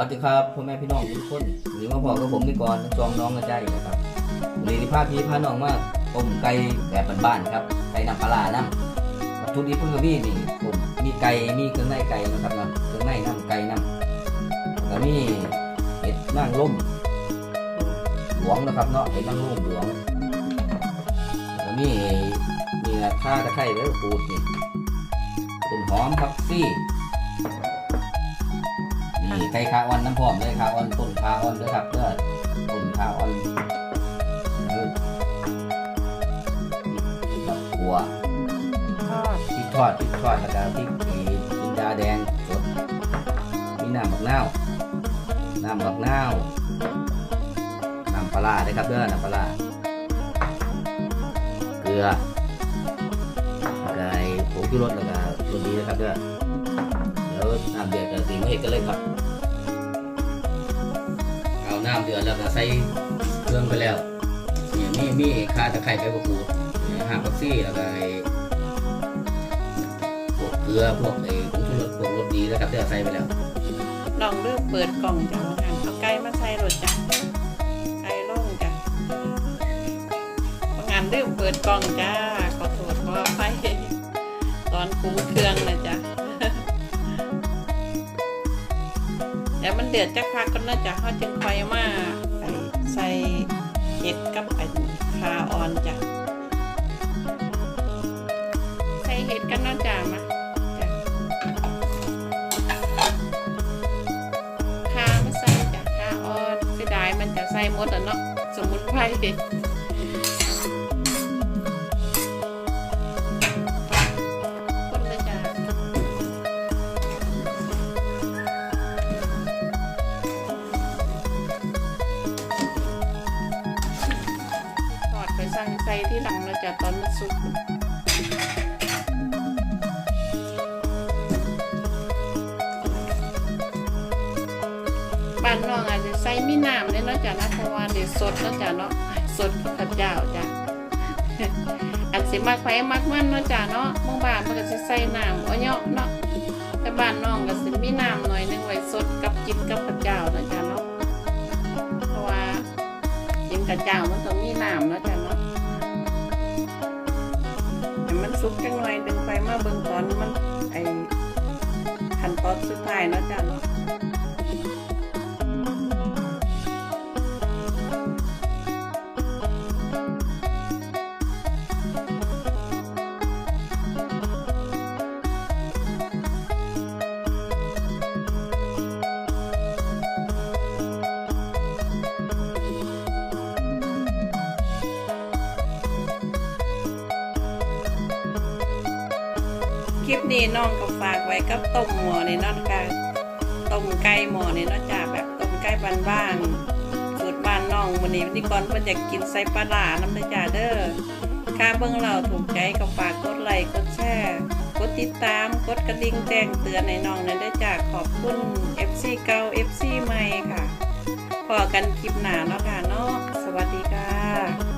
วัสดีครับพ่อแม่พี่น้องทุกคนหรือมาพอกับผมนี่ก่อนจองน้องกระใจนะครับวันนี้พาพี่พาน้องมาต้มไก่แบบบ้านๆครับไก่น้ำปลาร้าน้ำวัตถุดิบเพิ่งก็มีนี่ผมมีไก่มีเครื่องในไก่นะครับนาะเครื่องในน้ำไก่น้ำแล้วมีเห็ดนางร่มหลวงนะครับเนาะเห็ดนางร่มหลวงแล้วมีนี่แหละข้าตะไคร้แล้วปูดนี่ต้นหอมครับซี่ นี่ไก่ขาอ่อนน้ำพร้อมเลยขาอ่อนต้นขาอ่อนเลยครับเด้อต้นขาอ่อนเออนี่กับขัวทอดพริกทอดพริกทอดแล้วก็พริกอีจินดาแดงสดมีน้ำบักนาวน้ำบักนาวน้ำปลาร้าเลยครับเด้อน้ำปลาเกลือแล้วก็ไอ้ผงชูรสแล้วก็ตัวนี้นะครับเด้อแล้วน้ำเดือดก็ตีมาเห็ดกันเลยครับ เอาน้ำเดือดแล้วก็ใส่เครื่องไปแล้วเนี่ยมีมีข่าตะไคร้ใบมะกรูดเนี่ยหางผักซี่แล้วก็ไอ้พวกเกลือพวกไอ้ผงชูรสพวกรสดีนะครับที่เราใส่ไปแล้วลองเลือกเปิดกล่องจ้ะว่างั้นเอาไก่มาใส่รถจ้ะไก่ล่งจ้ะว่างานเลืมเปิดกล่องจ้าขอโทษขออภัยตอนปรุงเครื่องนะจ้ะ เดือดจะพักก็น่าจะเขาจึงค่อยมาใส่เห็ดกับไอ้คาออนจ้ะใส่เห็ดกันน่าจะมาจ้ะคาไม่ใส่จ้ะคาออนเสียดายมันจะใส่หมดอะเนาะสมุนไพร สั่งใส่ที่หลังแล้วจ้ะตอนมันสุกบ้านน้องอาจจะใส่มีน้ำเลยเนาะจ้ะนะเพราะว่าเดี๋ยวสดเนาะจ้ะเนาะสดข้าวเจ้าจ้ะอันสิมักไปมักมันเนาะจ้ะเนาะบางบ้านมันก็สิใส่น้ำเอาเนาะเนาะแต่บ้านน้องก็สิมีน้ำหน่อยหนึงไว้สดกับกินกับข้าวเจ้าเนาะจ้ะเนาะเพราะว่ากินข้าวเจ้ามันต้องมีน้ำเนาะจ้ะ สุกจังหน่อยดึงไฟมาเบิ่งตอนมันไอขั้นตอนสุดท้ายเนาะจ้ะ คลิปนี้น้องก็ฝากไว้กับต้มหม้อนี่เนาต้มไก่หม้อนี่เนาะจ้าแบบต้มไก่บ้านๆสูตรบ้านน้องวันนี้วันนี้ก่อนเพิ่นอยากกินใส่ปลาร้าน้ำเด้อจ้าเด้อค่าเบิ่งเราถูกใจก็ฝากกดไลค์กดแชร์กดติดตามกดกระดิ่งแจ้งเตือนในน้องนั่นเด้จ้าขอบคุณ FC เก่า FC ใหม่ค่ะพอกันคลิปหน้าเนาะค่ะเนาะสวัสดีค่ะ